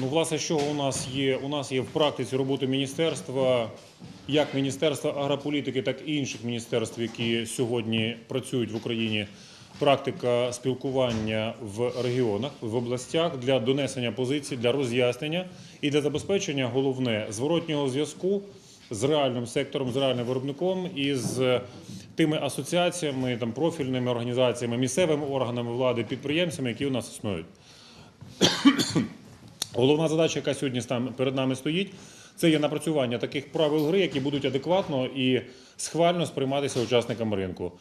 Ну, власне, що у нас є? У нас є в практиці роботи міністерства, як Міністерства агрополітики, так і інших міністерств, які сьогодні працюють в Україні. Практика спілкування в регіонах, в областях для донесення позицій, для роз'яснення і для забезпечення головне зворотнього зв'язку з реальним сектором, з реальним виробником і з тими асоціаціями, там профільними організаціями, місцевими органами влади, підприємцями, які у нас існують. Головна задача, яка сьогодні перед нами стоїть, це є напрацювання таких правил гри, які будуть адекватно і схвально сприйматися учасниками ринку.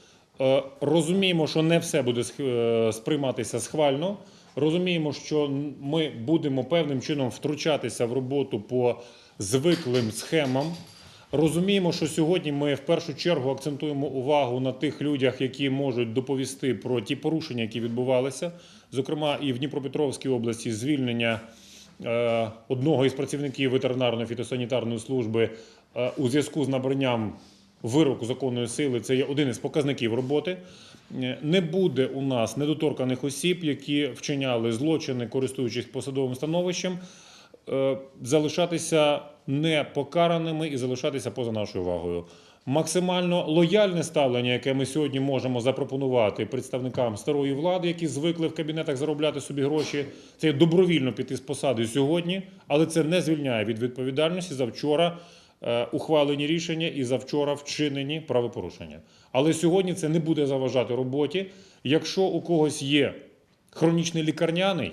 Е, Розуміємо, що не все буде е, сприйматися схвально. Розуміємо, що ми будемо певним чином втручатися в роботу по звиклим схемам. Розуміємо, що сьогодні ми в першу чергу акцентуємо увагу на тих людях, які можуть доповісти про ті порушення, які відбувалися. Зокрема, і в Дніпропетровській області звільнення одного із працівників ветеринарної фітосанітарної служби е, у зв'язку з набранням вироку законної сили. Це є один із показників роботи. Е, Не буде у нас недоторканих осіб, які вчиняли злочини, користуючись посадовим становищем е, залишатися непокараними і залишатися поза нашою увагою. Максимально лояльне ставлення, яке ми сьогодні можемо запропонувати представникам старої влади, які звикли в кабінетах заробляти собі гроші, це добровільно піти з посади сьогодні, але це не звільняє від відповідальності за вчора е, ухвалені рішення і за вчора вчинені правопорушення. Але сьогодні це не буде заважати роботі. Якщо у когось є хронічний лікарняний,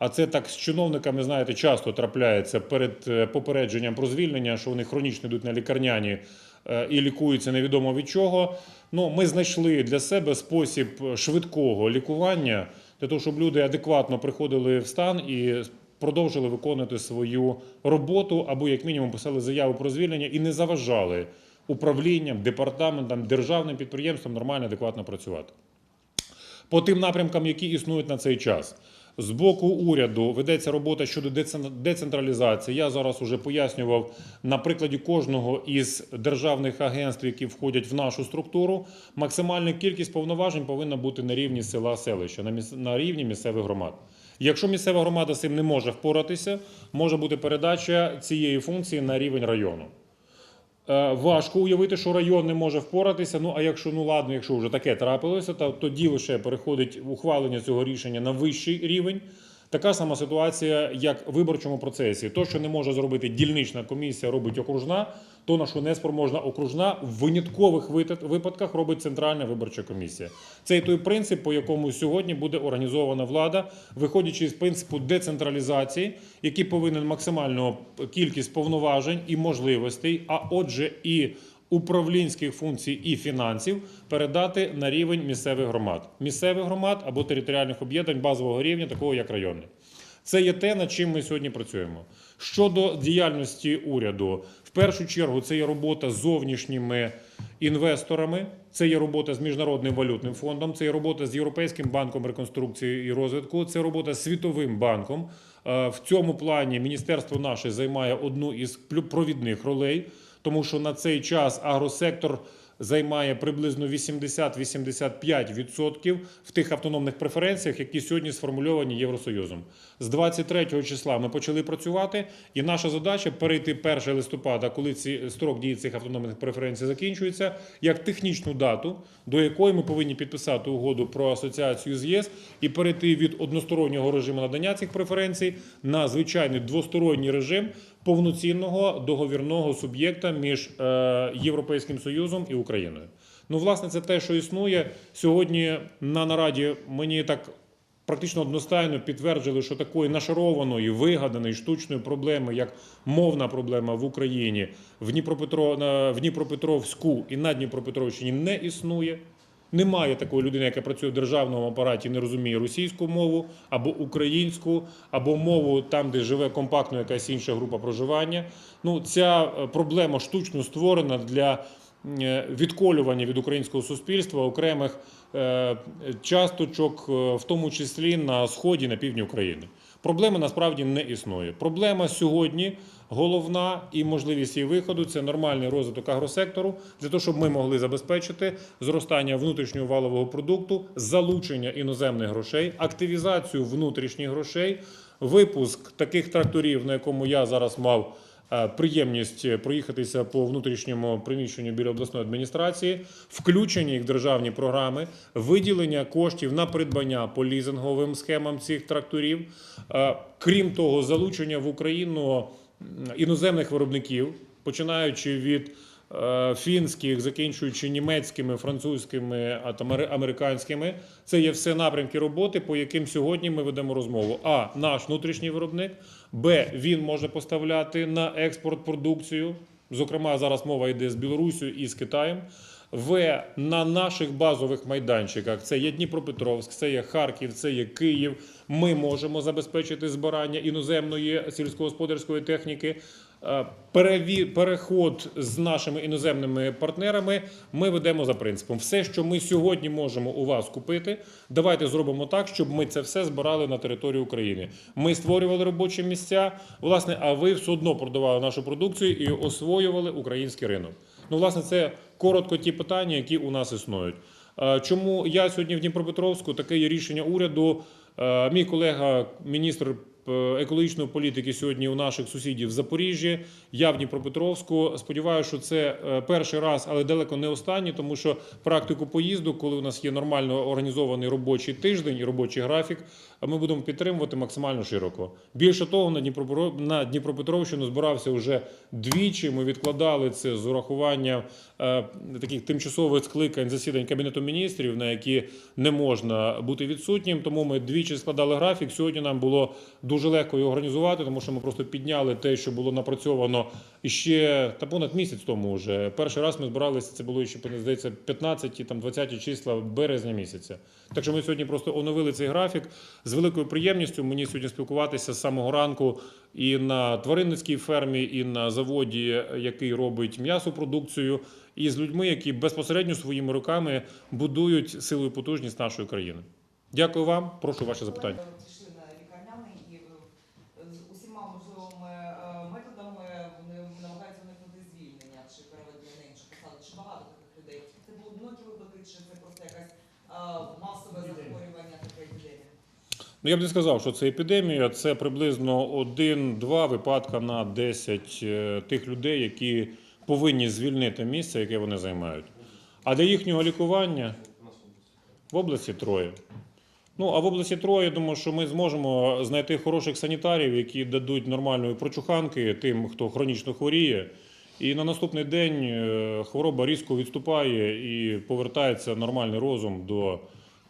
а це так з чиновниками, знаєте, часто трапляється перед е, попередженням про звільнення, що вони хронічно йдуть на лікарняні е, і лікуються невідомо від чого. Ну, ми знайшли для себе спосіб швидкого лікування для того, щоб люди адекватно приходили в стан і продовжили виконувати свою роботу, або як мінімум писали заяву про звільнення і не заважали управлінням, департаментам, державним підприємствам нормально, адекватно працювати по тим напрямкам, які існують на цей час. З боку уряду ведеться робота щодо децен- децентралізації. Я зараз уже пояснював на прикладі кожного із державних агентств, які входять в нашу структуру. Максимальна кількість повноважень повинна бути на рівні села селища, на рівні місцевих громад. Якщо місцева громада з цим не може впоратися, може бути передача цієї функції на рівень району. Е, Важко уявити, що район не може впоратися. Ну а якщо ну ладно, якщо вже таке трапилося, то тоді лише переходить ухвалення цього рішення на вищий рівень. Така сама ситуація, як в виборчому процесі. То, що не може зробити дільнична комісія, робить окружна. То, на що не спроможна окружна, в виняткових випадках робить центральна виборча комісія. Це і той принцип, по якому сьогодні буде організована влада, виходячи з принципу децентралізації, який повинен максимальну кількість повноважень і можливостей, а отже, і управлінських функцій і фінансів передати на рівень місцевих громад, місцевих громад або територіальних об'єднань базового рівня, такого як районний. Це є те, над чим ми сьогодні працюємо. Щодо діяльності уряду, в першу чергу це є робота з зовнішніми інвесторами, це є робота з міжнародним валютним фондом, це є робота з Європейським банком реконструкції і розвитку, це робота з Світовим банком. Е, В цьому плані міністерство наше займає одну із провідних ролей, тому що на цей час агросектор займає приблизно 80-85% в тих автономних преференціях, які сьогодні сформульовані Євросоюзом. З 23 числа ми почали працювати, і наша задача перейти 1 листопада, коли ці строк дії цих автономних преференцій закінчується, як технічну дату, до якої ми повинні підписати угоду про асоціацію з ЄС і перейти від одностороннього режиму надання цих преференцій на звичайний двосторонній режим повноцінного договірного суб'єкта між е, Європейським Союзом і Україною. Ну, власне, це те, що існує сьогодні на нараді. Мені так практично одностайно підтверджили, що такої нашарованої, вигаданої штучної проблеми, як мовна проблема в Україні, в, Дніпропетро, в Дніпропетровську і на Дніпропетровщині не існує. Немає такої людини, яка працює в державному апараті, не розуміє російську мову або українську, або мову там, де живе компактно якась інша група проживання. Ну, ця е, проблема штучно створена для е, відколювання від українського суспільства окремих е, часточок, в тому числі на сході, на півдні України. Проблеми насправді не існує. Проблема сьогодні головна і можливість її виходу це нормальний розвиток агросектору для того, щоб ми могли забезпечити зростання внутрішнього валового продукту, залучення іноземних грошей, активізацію внутрішніх грошей. випуск таких тракторів, на якому я зараз мав приємність проїхатися по внутрішньому приміщенню біля обласної адміністрації, включення їх в державні програми, виділення коштів на придбання по лізинговим схемам цих тракторів. Е, Крім того, залучення в Україну іноземних виробників, починаючи від е, фінських, закінчуючи німецькими, французькими а там американськими. Це є все напрямки роботи, по яким сьогодні ми ведемо розмову. А наш внутрішній виробник, Б. Він може поставляти на експорт продукцію. Зокрема, зараз мова йде з Білорусю і з Китаєм. В на наших базових майданчиках це є Дніпропетровськ, це є Харків, це є Київ. Ми можемо забезпечити збирання іноземної сільськогосподарської техніки. Е, переход з нашими іноземними партнерами ми ведемо за принципом: все, що ми сьогодні можемо у вас купити, давайте зробимо так, щоб ми це все збирали на території України. Ми створювали робочі місця, власне, а ви все одно продавали нашу продукцію і освоювали український ринок. Ну, власне, це коротко ті питання, які у нас існують. Е, Чому я сьогодні в Дніпропетровську таке є рішення уряду? Е, Мій колега, міністр екологічної політики, сьогодні у наших сусідів в Запоріжжі. Я в Дніпропетровську. Сподіваюся, що це е, перший раз, але далеко не останній, тому що практику поїзду, коли у нас є нормально організований робочий тиждень і робочий графік, ми будемо підтримувати максимально широко. Більше того, на Дніпропетро- на Дніпропетровщину збирався вже двічі. Ми відкладали це з урахуванням е, таких тимчасових скликань засідань кабінету міністрів, на які не можна бути відсутнім. Тому ми двічі складали графік. Сьогодні нам було дуже легко його організувати, тому що ми просто підняли те, що було напрацьовано іще та понад місяць тому. Вже перший раз ми збиралися. Це було ще здається 15 там 20 числа березня місяця. Так що ми сьогодні просто оновили цей графік з великою приємністю. Мені сьогодні спілкуватися з самого ранку і на тваринницькій фермі, і на заводі, який робить м'ясопродукцію, і з людьми, які безпосередньо своїми руками будують силу і потужність нашої країни. Дякую вам. Прошу ваші запитання. Пішли на лікарняний і е, з усіма можливими е, методами вони намагаються уникнути звільнення чи переведення на іншу посаду. Чи багато таких людей? Це були одинокі випадки, чи це просто якась е, масове захворювання, така епідемія? Ну, я б не сказав, що це епідемія. Це приблизно один-два випадка на 10 е, тих людей, які повинні звільнити місце, яке вони займають. А для їхнього лікування в області троє. Ну, а в області троє, я думаю, що ми зможемо знайти хороших санітарів, які дадуть нормальної прочуханки тим, хто хронічно хворіє. І на наступний день е, хвороба різко відступає і повертається нормальний розум до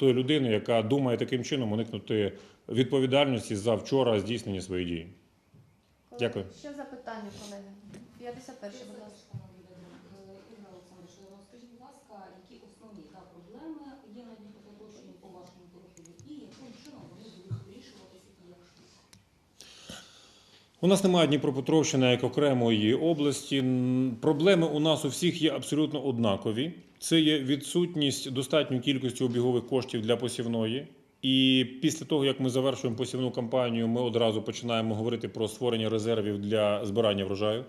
тої людини, яка думає таким чином уникнути відповідальності за вчора здійснені свої дії. Колеги, Дякую. Ще запитання, колеги. 51, будь ласка. Ігор Олександрович, е, скажіть, будь ласка, які основні та проблеми є на Дніпропетровщині по вашому профілю і яким чином вони будуть вирішуватися і? У нас немає Дніпропетровщини як окремої області. Проблеми у нас у всіх є абсолютно однакові. Це є відсутність достатньої кількості обігових коштів для посівної. І після того, як ми завершуємо посівну кампанію, ми одразу починаємо говорити про створення резервів для збирання врожаю.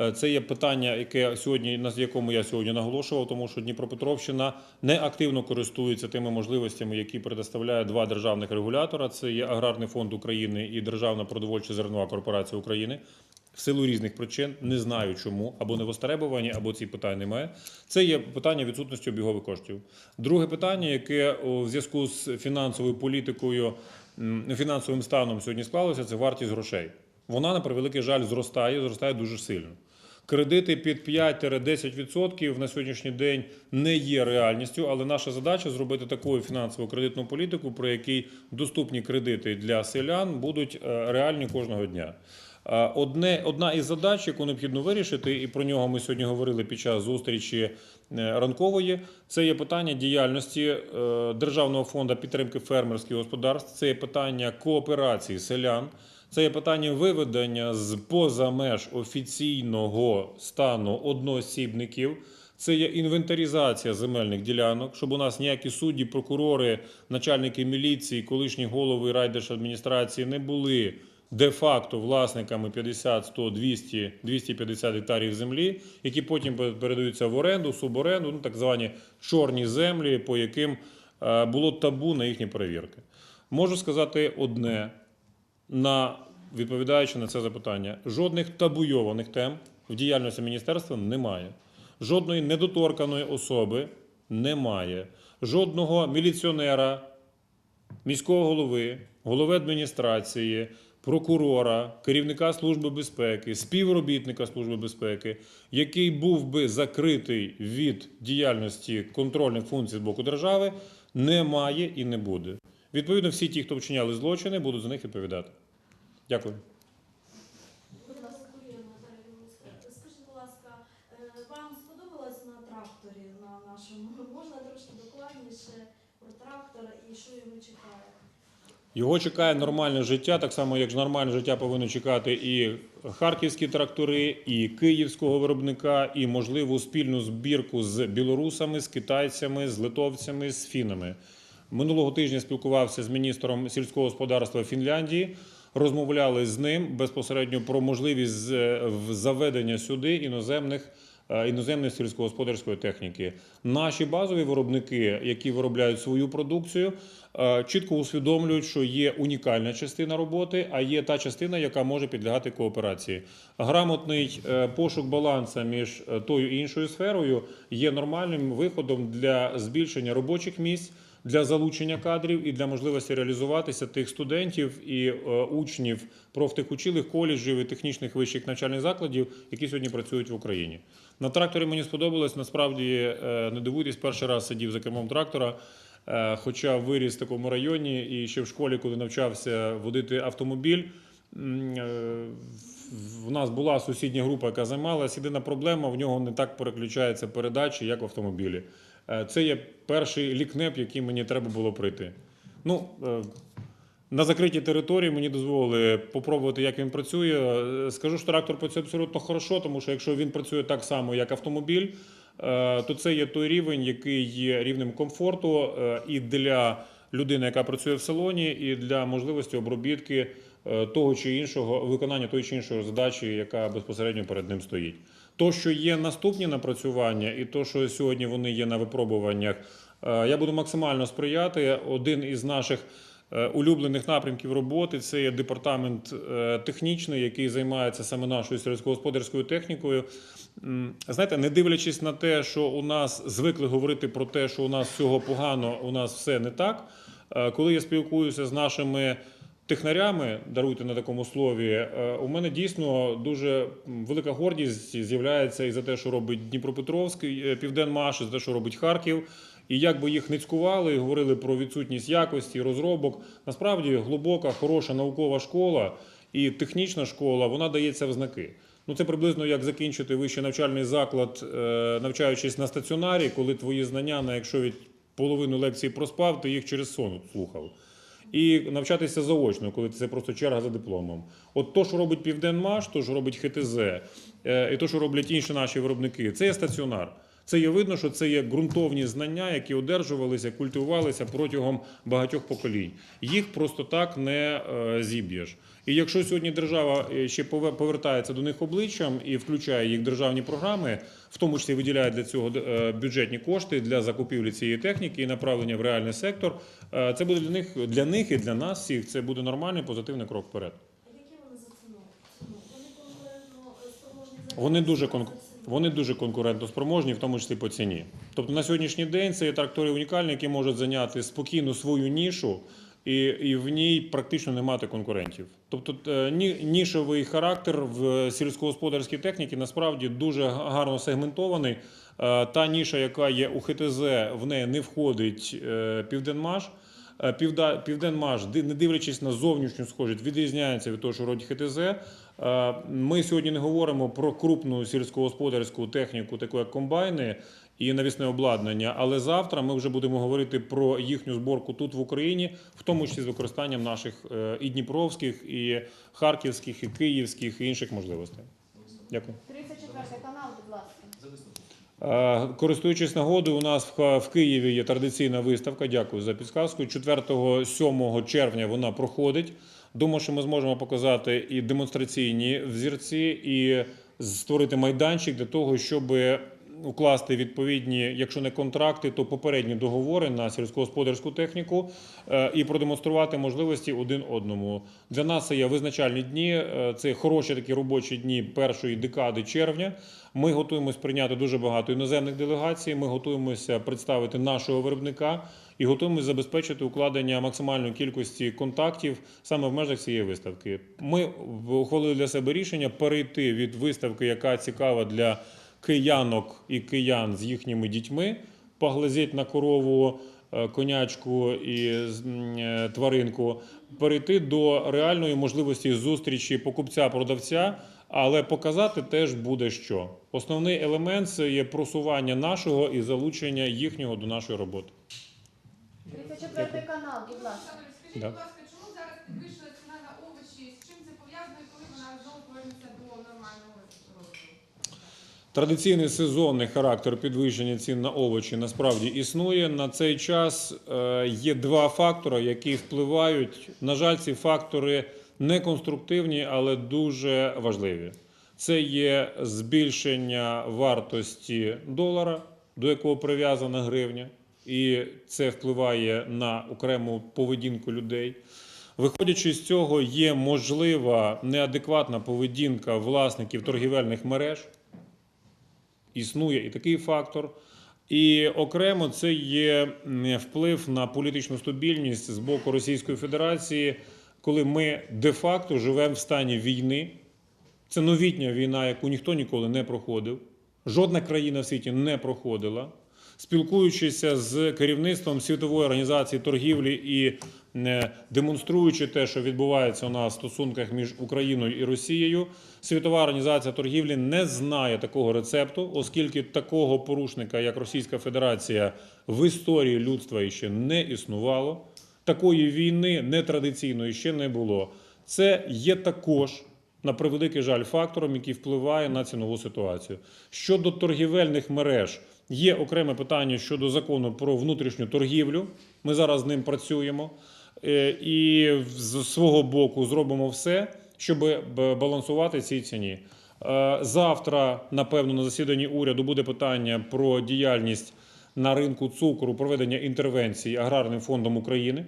Е, Це є питання, яке сьогодні на якому я сьогодні наголошував, тому що Дніпропетровщина не активно користується тими можливостями, які предоставляє два державних регулятора. Це є Аграрний фонд України і Державна продовольча зернова корпорація України. В силу різних причин не знаю чому, або не востребовані, або ці питань немає. Це є питання відсутності обігових коштів. Друге питання, яке у зв'язку з фінансовою політикою, фінансовим станом сьогодні склалося, це вартість грошей. Вона, на превеликий жаль, зростає, зростає дуже сильно. Кредити під 5-10% на сьогоднішній день не є реальністю, але наша задача зробити таку фінансово кредитну політику, при якій доступні кредити для селян будуть е, реальні кожного дня. Е, Одне, одна із задач, яку необхідно вирішити, і про нього ми сьогодні говорили під час зустрічі е, ранкової, це є питання діяльності е, Державного фонду підтримки фермерських господарств, це є питання кооперації селян. Це є питання виведення з поза меж офіційного стану одноосібників. Це є інвентаризація земельних ділянок, щоб у нас ніякі судді, прокурори, начальники міліції, колишні голови райдержадміністрації не були де-факто власниками 50, 100, 200, 250 гектарів землі, які потім передаються в оренду, суборенду, ну так звані чорні землі, по яким е, було табу на їхні перевірки. Можу сказати одне. на відповідаючи на це запитання, жодних табуйованих тем в діяльності міністерства немає. Жодної недоторканої особи немає. Жодного міліціонера, міського голови, голови адміністрації, прокурора, керівника Служби безпеки, співробітника Служби безпеки, який був би закритий від діяльності контрольних функцій з боку держави, немає і не буде. Відповідно, всі ті, хто вчиняли злочини, будуть за них відповідати. Дякую. Будь ласка, Юрія Наталія Луцька. Скажіть, будь ласка, е, вам сподобалось на тракторі на нашому? Можна трошки докладніше про трактор і що його чекає? Його чекає нормальне життя, так само як нормальне життя повинно чекати і харківські трактори, і київського виробника, і можливу спільну збірку з білорусами, з китайцями, з литовцями, з фінами. Минулого тижня спілкувався з міністром сільського господарства Фінляндії. Розмовляли з ним безпосередньо про можливість е, заведення сюди іноземних іноземної сільськогосподарської техніки. Наші базові виробники, які виробляють свою продукцію, е, чітко усвідомлюють, що є унікальна частина роботи, а є та частина, яка може підлягати кооперації. Грамотний е, пошук балансу між е, тою і іншою сферою є нормальним виходом для збільшення робочих місць. Для залучення кадрів і для можливості реалізуватися тих студентів і е, учнів профтехучилих коледжів і технічних вищих навчальних закладів, які сьогодні працюють в Україні. На тракторі мені сподобалось. Насправді е, не дивуйтесь, перший раз сидів за кермом трактора. Е, Хоча виріс в такому районі і ще в школі, коли навчався водити автомобіль, в нас була сусідня група, яка займалася. Єдина проблема в нього не так переключаються передачі, як в автомобілі. Е, Це є перший лікнеп, який мені треба було пройти. Ну, е, на закритій території мені дозволили попробувати, як він працює. Е, Скажу, що трактор працює абсолютно хорошо, тому що якщо він працює так само, як автомобіль, то це є той рівень, який є рівнем комфорту і для людини, яка працює в салоні, і для можливості обробітки того чи іншого виконання тої чи іншої задачі, яка безпосередньо перед ним стоїть. То, що є наступні напрацювання, і то, що сьогодні вони є на випробуваннях, е, я буду максимально сприяти. Один із наших е, улюблених напрямків роботи це є департамент е, технічний, який займається саме нашою сільськогосподарською технікою. Знаєте, не дивлячись на те, що у нас звикли говорити про те, що у нас всього погано, у нас все не так. Коли я спілкуюся з нашими технарями, даруйте на такому слові, е, у мене дійсно дуже велика гордість з'являється і за те, що робить Дніпропетровський е, Південмаш, і за те, що робить Харків. І як би їх не цькували говорили про відсутність якості, розробок, насправді глибока, хороша наукова школа і технічна школа, вона дається в знаки. Ну, це приблизно як закінчити вищий навчальний заклад, е, навчаючись на стаціонарі, коли твої знання, на якщо від половину лекції проспав, ти їх через сон слухав. І навчатися заочно, коли це просто черга за дипломом. От то, що робить Південмаш, то, що робить ХТЗ, е, і то, що роблять інші наші виробники, це є стаціонар. Це є видно, що це є ґрунтовні знання, які одержувалися, культивувалися протягом багатьох поколінь. Їх просто так не е, зіб'єш. І якщо сьогодні держава е, ще пове- повертається до них обличчям і включає їх в державні програми, в тому числі виділяє для цього е, бюджетні кошти для закупівлі цієї техніки і направлення в реальний сектор, це буде для них для них і для нас всіх. Це буде нормальний позитивний крок вперед. Які вони за ціну? Вони конкурентно спроможні Вони дуже ціну? Вони дуже конкурентоспроможні, в тому числі по ціні. Тобто на сьогоднішній день це є трактори унікальні, які можуть зайняти спокійно свою нішу. І, і в ній практично не мати конкурентів. Тобто е, ні, нішовий характер в сільськогосподарській техніці насправді дуже гарно сегментований. Е, Та ніша, яка є у ХТЗ, в неї не входить е, Південмаш. Південмаш, не дивлячись на зовнішню схожість, відрізняється від того, що робить ХТЗ. Е, Ми сьогодні не говоримо про крупну сільськогосподарську техніку, таку як комбайни і навісне обладнання. Але завтра ми вже будемо говорити про їхню зборку тут в Україні, в тому числі з використанням наших е, і дніпровських, і харківських, і київських, і інших можливостей. Дякую. 34 канал, будь ласка. Е, Користуючись нагодою, у нас в Києві є традиційна виставка. Дякую за підсказку. 4-7 червня вона проходить. Думаю, що ми зможемо показати і демонстраційні взірці, і створити майданчик для того, щоб укласти відповідні, якщо не контракти, то попередні договори на сільськогосподарську техніку е, і продемонструвати можливості один одному. Для нас це є визначальні дні. е, Це хороші такі робочі дні першої декади червня. Ми готуємось прийняти дуже багато іноземних делегацій. Ми готуємося представити нашого виробника і готуємося забезпечити укладення максимальної кількості контактів саме в межах цієї виставки. Ми ухвалили для себе рішення перейти від виставки, яка цікава для киянок і киян з їхніми дітьми, поглазіть на корову, е, конячку і е, тваринку, перейти до реальної можливості зустрічі покупця-продавця, але показати теж буде що. Основний елемент це є просування нашого і залучення їхнього до нашої роботи. 34 канал, будь ласка. Скажіть, будь ласка, чому зараз підвищила ціна на овочі? З чим це пов'язано і коли вона знову повернеться до нормального розміру? Традиційний сезонний характер підвищення цін на овочі насправді існує. На цей час е, є два фактори, які впливають. На жаль, ці фактори не конструктивні, але дуже важливі. Це є збільшення вартості долара, до якого прив'язана гривня, і це впливає на окрему поведінку людей. Виходячи з цього, є можлива неадекватна поведінка власників торгівельних мереж. Існує і такий фактор. І окремо це є вплив на політичну стабільність з боку Російської Федерації, коли ми де-факто живемо в стані війни. Це новітня війна, яку ніхто ніколи не проходив. Жодна країна в світі не проходила. Спілкуючися з керівництвом Світової організації торгівлі і е, демонструючи те, що відбувається у нас в стосунках між Україною і Росією, Світова організація торгівлі не знає такого рецепту, оскільки такого порушника, як Російська Федерація, в історії людства іще не існувало. Такої війни нетрадиційної ще не було. Це є також на превеликий жаль фактором, який впливає на цінову ситуацію. Щодо торгівельних мереж, є окреме питання щодо закону про внутрішню торгівлю. Ми зараз з ним працюємо Е, і з свого боку зробимо все, щоб балансувати цій ціні. Е, Завтра, напевно, на засіданні уряду буде питання про діяльність на ринку цукру, проведення інтервенцій Аграрним фондом України.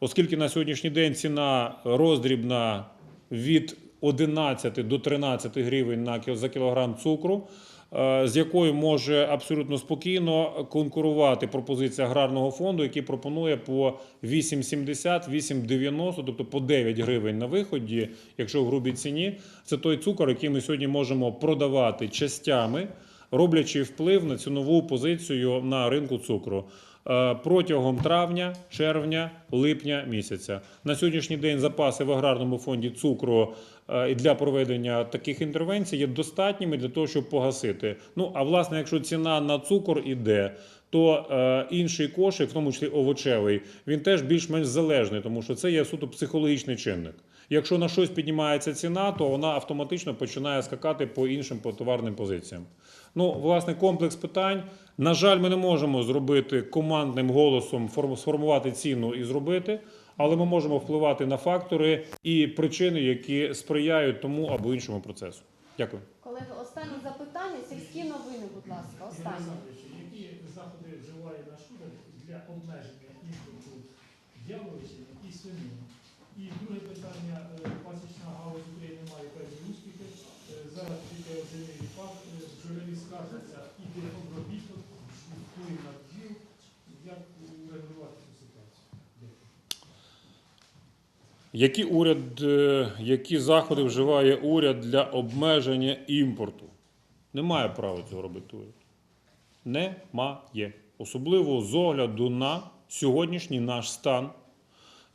Оскільки на сьогоднішній день ціна роздрібна від 11 до 13 гривень за кілограм цукру, е, з якою може абсолютно спокійно конкурувати пропозиція аграрного фонду, який пропонує по 8,70, 8,90, тобто по 9 гривень на виході, якщо в грубій ціні. Це той цукор, який ми сьогодні можемо продавати частями, роблячи вплив на цінову позицію на ринку цукру. Е, Протягом травня, червня, липня місяця на сьогоднішній день запаси в аграрному фонді цукру е, і для проведення таких інтервенцій є достатніми для того, щоб погасити. Ну а власне, якщо ціна на цукор іде, то е, інший кошик, в тому числі овочевий, він теж більш-менш залежний, тому що це є суто психологічний чинник. Якщо на щось піднімається ціна, то вона автоматично починає скакати по іншим по товарним позиціям. Ну, власне, комплекс питань. На жаль, ми не можемо зробити командним голосом форм- сформувати ціну і зробити, але ми можемо впливати на фактори і причини, які сприяють тому або іншому процесу. Дякую. Колеги, останнє запитання. Сільські новини, будь ласка. Останнє. Які заходи вживає наш уряд для обмеження імпорту яловичини і свинини? І друге питання, е, пасічна галузь України має певні успіхи. Е, Зараз тільки пак, бджолярі скаржаться і обробіток, вплив на бджіл. Як е, регулювати цю ситуацію? Які уряд, е, які заходи вживає уряд для обмеження імпорту? Немає права цього робити уряд. Немає. Особливо з огляду на сьогоднішній наш стан,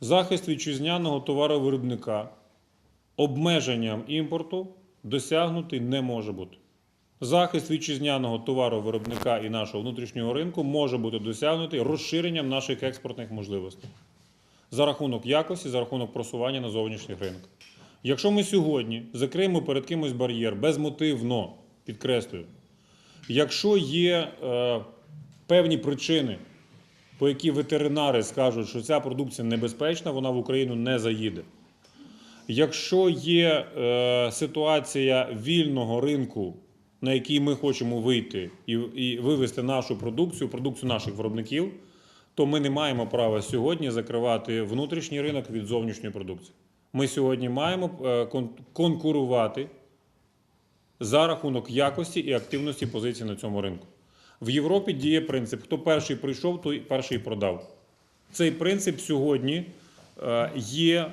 захист вітчизняного товаровиробника, обмеженням імпорту досягнутий не може бути. Захист вітчизняного товаровиробника і нашого внутрішнього ринку може бути досягнутий розширенням наших експортних можливостей за рахунок якості, за рахунок просування на зовнішніх ринках. Якщо ми сьогодні закриємо перед кимось бар'єр безмотивно, підкреслюю, якщо є е, певні причини, по які ветеринари скажуть, що ця продукція небезпечна, вона в Україну не заїде. Якщо є е, ситуація вільного ринку на який ми хочемо вийти і, і вивести нашу продукцію, продукцію наших виробників, то ми не маємо права сьогодні закривати внутрішній ринок від зовнішньої продукції. Ми сьогодні маємо е, конкурувати за рахунок якості і активності позицій на цьому ринку. В Європі діє принцип: хто перший прийшов, той перший продав. Цей принцип сьогодні е, є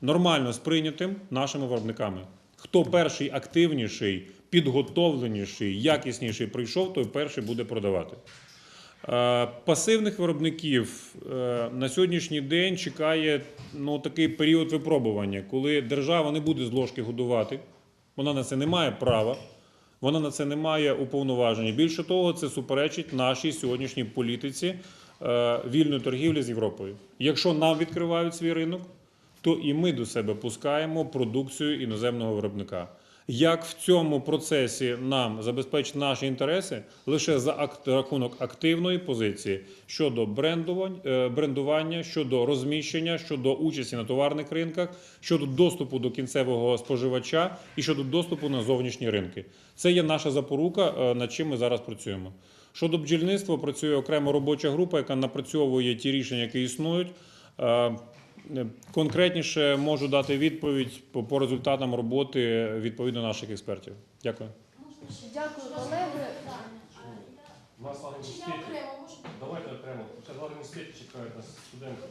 нормально сприйнятим нашими виробниками. Хто перший активніший, підготовленіший, якісніший прийшов, той перший буде продавати. Е, Пасивних виробників е, на сьогоднішній день чекає ну, такий період випробування, коли держава не буде з ложки годувати, вона на це не має права, вона на це не має уповноваження. Більше того, це суперечить нашій сьогоднішній політиці е, вільної торгівлі з Європою. Якщо нам відкривають свій ринок, то і ми до себе пускаємо продукцію іноземного виробника. Як в цьому процесі нам забезпечити наші інтереси лише за рахунок активної позиції щодо е, брендування, щодо розміщення, щодо участі на товарних ринках, щодо доступу до кінцевого споживача і щодо доступу на зовнішні ринки. Це є наша запорука, е, над чим ми зараз працюємо. Щодо бджільництва, працює окрема робоча група, яка напрацьовує ті рішення, які існують. Е, Конкретніше можу дати відповідь по, по результатам роботи відповідно наших експертів. Дякую. Можна? Дякую, колеги. Нас на університеті. Давайте окремо. Ще два університеті чекають нас студенти.